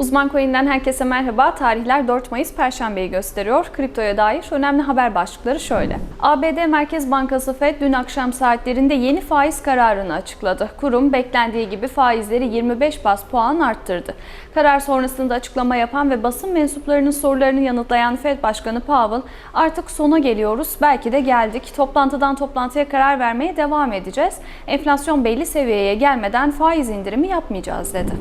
Uzman Coin'den herkese merhaba. Tarihler 4 Mayıs Perşembe'yi gösteriyor. Kriptoya dair önemli haber başlıkları şöyle. ABD Merkez Bankası Fed dün akşam saatlerinde yeni faiz kararını açıkladı. Kurum beklendiği gibi faizleri 25 bas puan arttırdı. Karar sonrasında açıklama yapan ve basın mensuplarının sorularını yanıtlayan Fed Başkanı Powell, artık sona geliyoruz, belki de geldik. Toplantıdan toplantıya karar vermeye devam edeceğiz. Enflasyon belli seviyeye gelmeden faiz indirimi yapmayacağız dedi.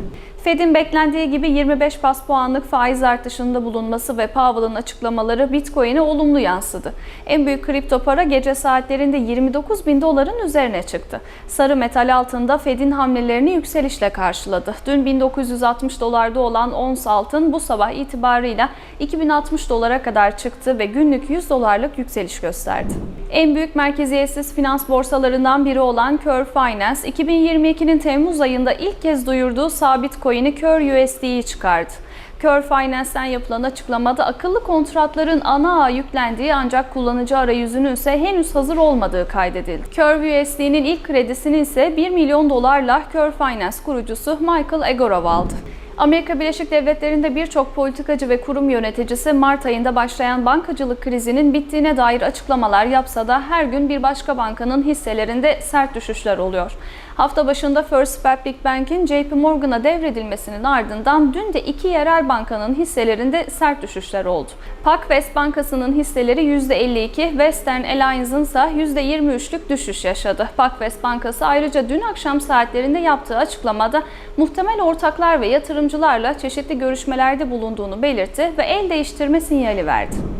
Fed'in beklendiği gibi 25 bas puanlık faiz artışında bulunması ve Powell'ın açıklamaları Bitcoin'e olumlu yansıdı. En büyük kripto para gece saatlerinde 29 bin doların üzerine çıktı. Sarı metal altında Fed'in hamlelerini yükselişle karşıladı. Dün 1960 dolarda olan ons altın bu sabah itibarıyla 2060 dolara kadar çıktı ve günlük 100 dolarlık yükseliş gösterdi. En büyük merkeziyetsiz finans borsalarından biri olan Curve Finance, 2022'nin Temmuz ayında ilk kez duyurduğu sabit coin'i Curve USD'yi çıkardı. Curve Finance'ten yapılan açıklamada akıllı kontratların ana ağa yüklendiği ancak kullanıcı arayüzünün ise henüz hazır olmadığı kaydedildi. Curve USD'nin ilk kredisini ise 1 milyon dolarla Curve Finance kurucusu Michael Egorov aldı. Amerika Birleşik Devletleri'nde birçok politikacı ve kurum yöneticisi Mart ayında başlayan bankacılık krizinin bittiğine dair açıklamalar yapsa da her gün bir başka bankanın hisselerinde sert düşüşler oluyor. Hafta başında First Republic Bank'in JP Morgan'a devredilmesinin ardından dün de iki yerel bankanın hisselerinde sert düşüşler oldu. PacWest Bankası'nın hisseleri %52, Western Alliance'ın ise %23'lük düşüş yaşadı. PacWest Bankası ayrıca dün akşam saatlerinde yaptığı açıklamada muhtemel ortaklar ve yatırımcılarla çeşitli görüşmelerde bulunduğunu belirtti ve el değiştirme sinyali verdi.